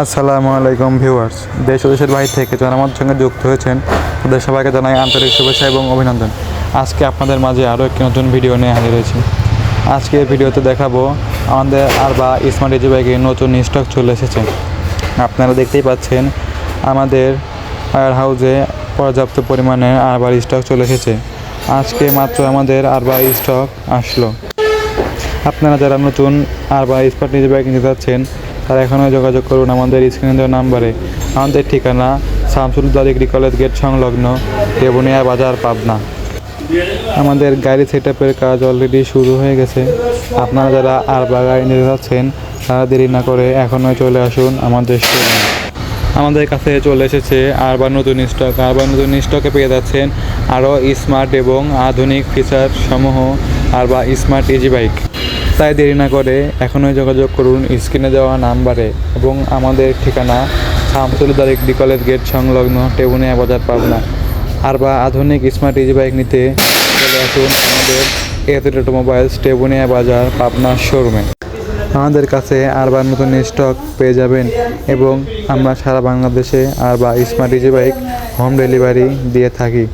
আসসালামু আলাইকুম ভিউয়ার্স। দেশ ও দেশের বাইরে থেকে যারা আমাদের সঙ্গে যুক্ত হয়েছেন, তাদের সবাইকে জানাই আন্তরিক শুভেচ্ছা এবং অভিনন্দন। আজকে আপনাদের মাঝে আরও একটি নতুন ভিডিও নিয়ে হাজির হয়েছি। আজকে ভিডিওতে দেখাবো আমাদের আর বা স্মার্ট এজি বাইকের নতুন স্টক চলে এসেছে। আপনারা দেখতেই পাচ্ছেন, আমাদের ফায়ার হাউসে পর্যাপ্ত পরিমাণে আরবার স্টক চলে এসেছে। আজকে মাত্র আমাদের আরবার স্টক আসলো। আপনারা যারা নতুন আর বা স্পট নিজে বাইক নিতে যাচ্ছেন তারা এখনও যোগাযোগ করুন আমাদের স্ক্রিনে দেওয়া নাম্বারে। আমাদের ঠিকানা শামসুল ডিগ্রি কলেজ গেট সংলগ্ন দেবনিয়া বাজার, পাবনা। আমাদের গাড়ি সেট কাজ অলরেডি শুরু হয়ে গেছে। আপনারা যারা আর বা গাড়ি নিতে যাচ্ছেন, তারা দেরি না করে এখনই চলে আসুন আমাদের আমাদের কাছে চলে এসেছে আরবার নতুন স্টক আরবার নতুন স্টকে পেয়ে যাচ্ছেন আরও স্মার্ট এবং আধুনিক ফিচার সমূহ আর বা স্মার্ট ইজি বাইক তাই দেরি না করে এখনই যোগাযোগ করুন স্ক্রিনে দেওয়া নাম্বারে এবং আমাদের ঠিকানা শামসুল ডিগ্রি কলেজ গেট সংলগ্ন টেবুনিয়া বাজার পাবনা। আর বা আধুনিক স্মার্ট ইজি বাইক নিতে চলে আসুন আমাদের এথেট অটোমোবাইলস টেবুনিয়া বাজার পাবনা শোরুমে। আমাদের কাছে আরবার নতুন স্টক পেয়ে যাবেন এবং আমরা সারা বাংলাদেশে আর বা smart easy bike home delivery দিয়ে থাকি।